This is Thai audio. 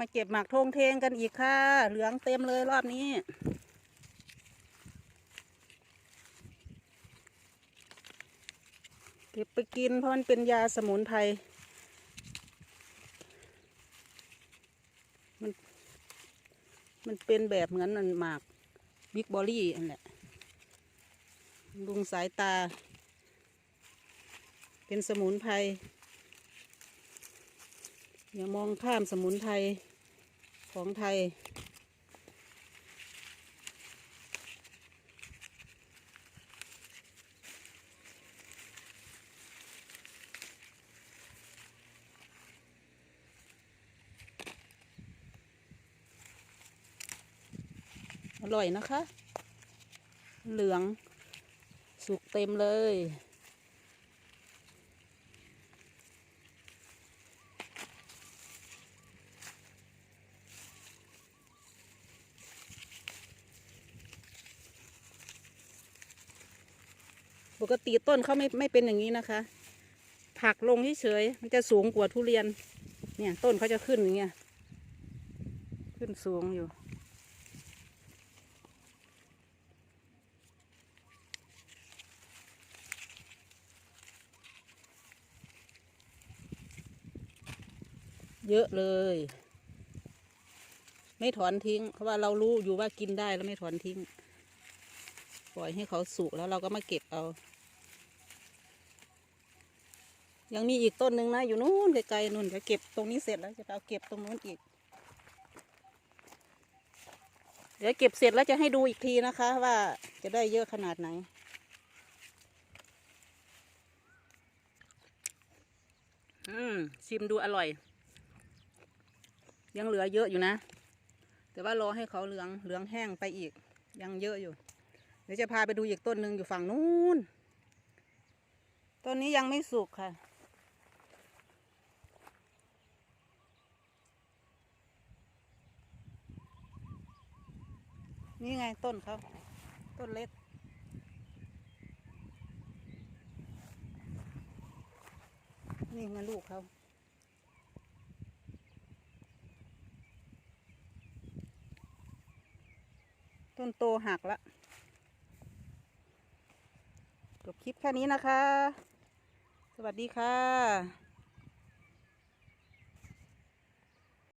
มาเก็บหมากทงเทงกันอีกค่ะ เหลืองเต็มเลยรอบนี้เก็บไปกินเพราะมันเป็นยาสมุนไพรมันมันเป็นแบบเหมือนมันหมากบิ๊กบอรี่อันแหละลุงสายตา เป็นสมุนไพร อย่ามองข้ามสมุนไพรของไทย อร่อยนะคะ เหลือง สุกเต็มเลย ปกติต้นเขาไม่ไม่เป็นอย่างนี้นะคะ ผักลงเฉยๆมันจะสูงกว่าทุเรียน เนี่ยต้นเขาจะขึ้นอย่างเงี้ยขึ้นสูงอยู่ เยอะเลย ไม่ถอนทิ้ง เพราะว่าเรารู้อยู่ว่ากินได้แล้วไม่ถอนทิ้งปล่อยให้เขาสุกแล้วเราก็มาเก็บเอา ยังมีอีกต้นหนึ่งนะ อยู่นู้นไกลๆนู่นจะเก็บตรงนี้เสร็จแล้วจะเอาเก็บตรงนู้นอีก เดี๋ยวเก็บเสร็จแล้วจะให้ดูอีกทีนะคะ ว่าจะได้เยอะขนาดไหน อืมชิมดูอร่อย ยังเหลือเยอะอยู่นะ แต่ว่ารอให้เขาเหลืองเหลืองแห้งไปอีก ยังเยอะอยู่ เดี๋ยวจะพาไปดูอีกต้นหนึ่งอยู่ฝั่งนู้นต้นนี้ยังไม่สุกค่ะ นี่ไงต้นเขาต้นเล็ก นี่ไงลูกเขาต้นโตหักละจบคลิปแค่นี้นะคะ สวัสดีค่ะ